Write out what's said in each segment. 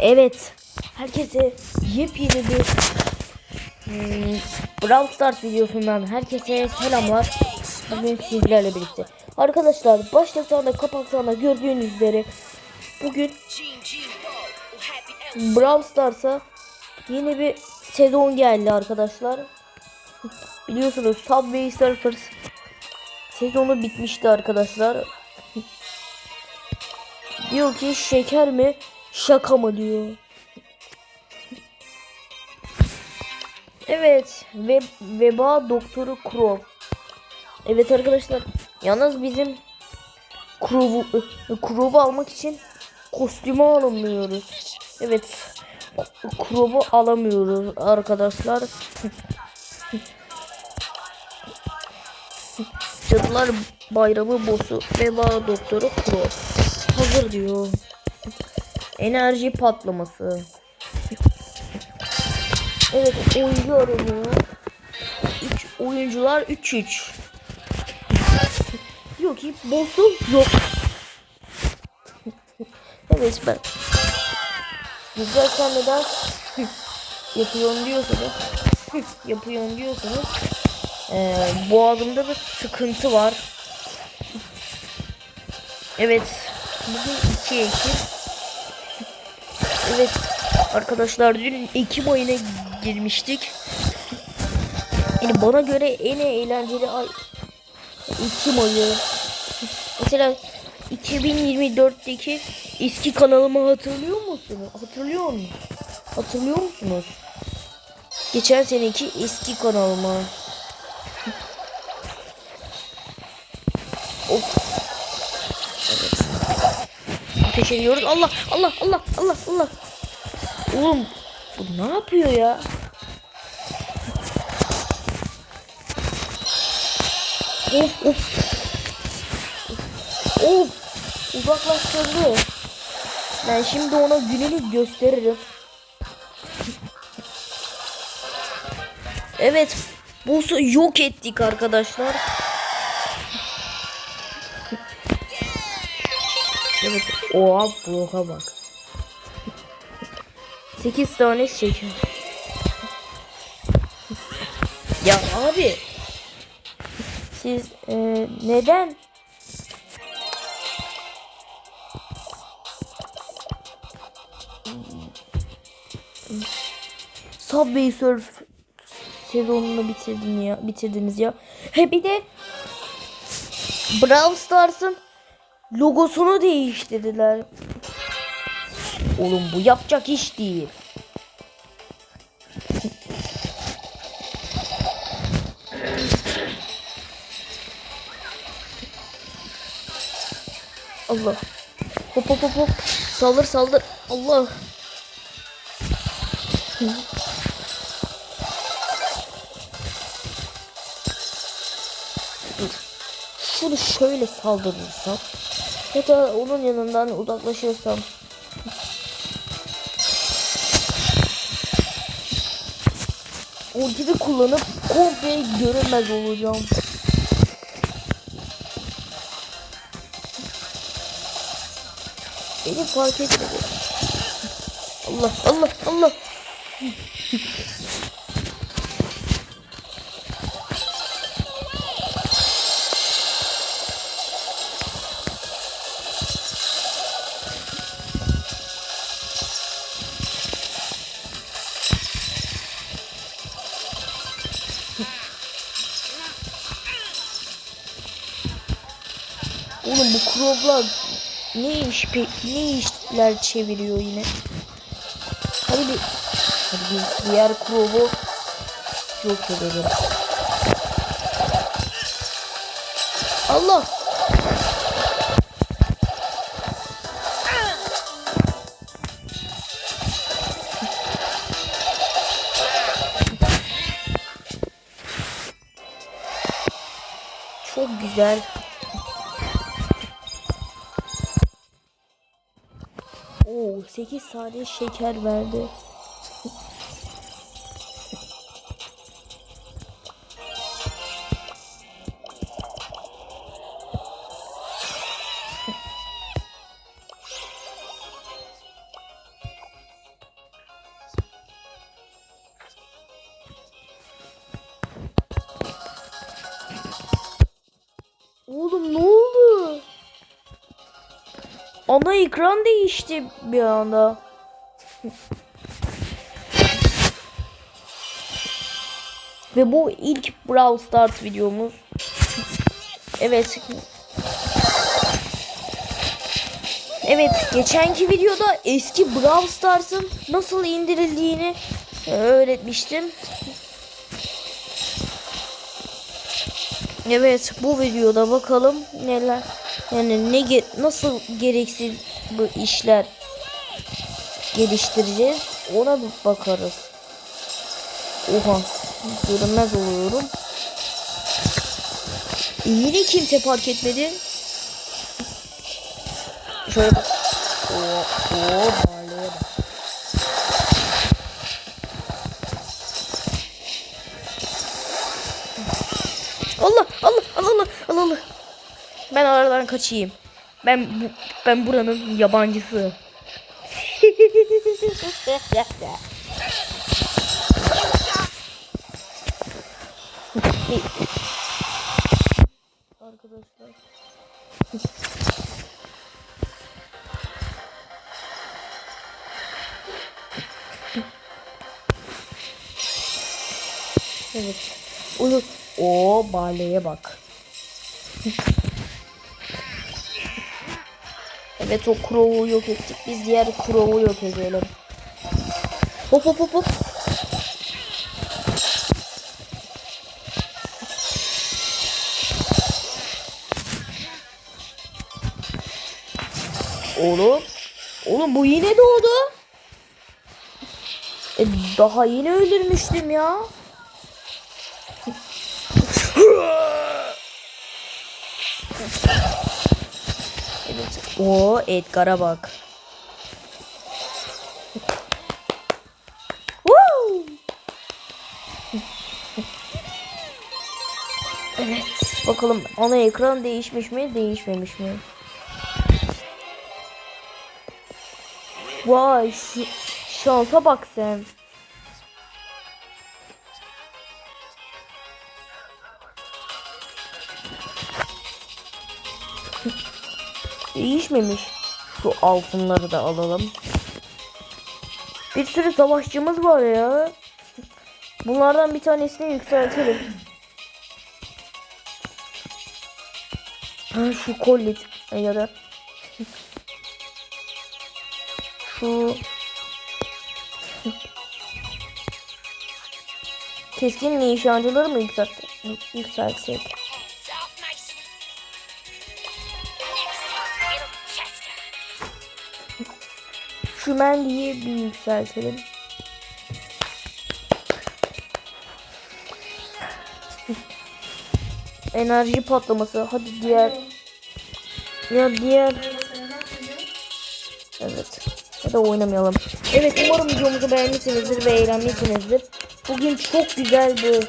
Evet. Herkese yepyeni bir hmm, Brawl Stars videosundan herkese selamlar. Bugün sizlerle birlikte. Arkadaşlar başlıktan da kapaktan da gördüğünüz üzere bugün Brawl Stars'a yeni bir sezon geldi arkadaşlar. Biliyorsunuz Subway Surfers sezonu bitmişti arkadaşlar. Diyor ki şeker mi şaka mı diyor. Evet ve veba doktoru Crow. Evet arkadaşlar yalnız bizim Crow'u Crow'u almak için kostümü alamıyoruz. Evet Crow'u alamıyoruz arkadaşlar. Cadılar Bayramı boss'u veba doktoru Crow. Hazır diyor. Enerji patlaması. Evet oyuncu aranıyor. 3 oyuncular 3-3. Diyor ki boss'u yok. evet ben. Güzel sen neden yapıyorsun diyorsanız yapıyorsun diyorsanız ee, boğazımda bir sıkıntı var. Evet. Bugün 2 Ekim. Evet. Arkadaşlar dün Ekim ayına girmiştik. Yani bana göre en eğlenceli ay Ekim ayı. Mesela 2024'teki eski kanalımı hatırlıyor musunuz? Hatırlıyor musunuz? Hatırlıyor musunuz? Geçen seneki eski kanalımı. Of. Ateş ediyoruz. Allah Allah Allah Allah Allah. Oğlum bu ne yapıyor ya? Of of. Of. Uzaklaştırdı. Ben şimdi ona gününü gösteririm. Evet. Boss'u yok ettik arkadaşlar. Evet. Oha bloka bak. 8 tane şeker. ya abi. Siz e, neden Subway Surf sezonunu bitirdin ya, bitirdiniz ya. He bir de Brawl Stars'ın logosunu değiştirdiler. Oğlum bu yapacak iş değil. Allah. Hop hop hop hop. Saldır saldır. Allah. Şunu şöyle saldırırsam da onun yanından uzaklaşırsam ultimi kullanıp komple görünmez olacağım. Beni fark etmedi. Allah Allah Allah. Oğlum bu kroblar neymiş pe ne işler çeviriyor yine. Hadi bir hadi bir diğer krobu yok edelim. Allah. Çok güzel. Oo 8 saniye şeker verdi. Ana ekran değişti bir anda. Ve bu ilk Brawl Stars videomuz. Evet. Evet, geçenki videoda eski Brawl Stars'ın nasıl indirildiğini öğretmiştim. Evet, bu videoda bakalım neler yani ne ge- nasıl gereksiz bu işler geliştireceğiz. Ona bir bakarız. Oha, görünmez oluyorum. E, yine kimse fark etmedi. Şöyle bak. Oo, oo, Allah Allah. Ben aradan kaçayım. Ben ben buranın yabancısı. Arkadaşlar. Evet. Ulu. O baleye bak. Evet o Crow'u yok ettik. Biz diğer Crow'u yok edelim. Hop hop hop hop. Oğlum. Oğlum bu yine doğdu. E, daha yeni öldürmüştüm ya. Evet. O Edgar'a bak. Evet. Bakalım ana ekran değişmiş mi, değişmemiş mi? Vay şansa bak sen. Değişmemiş. Şu altınları da alalım. Bir sürü savaşçımız var ya. Bunlardan bir tanesini yükseltelim. Ha şu kollit ya da şu keskin nişancıları mı yükselt yükseltsek? Mendy'yi bir yükseltelim. Enerji patlaması. Hadi diğer. Ya diğer. Evet. Ya da oynamayalım. Evet umarım videomuzu beğenmişsinizdir ve eğlenmişsinizdir. Bugün çok güzel bir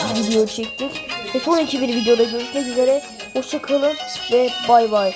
o, video çektik. Ve sonraki bir videoda görüşmek üzere. Hoşçakalın ve bay bay.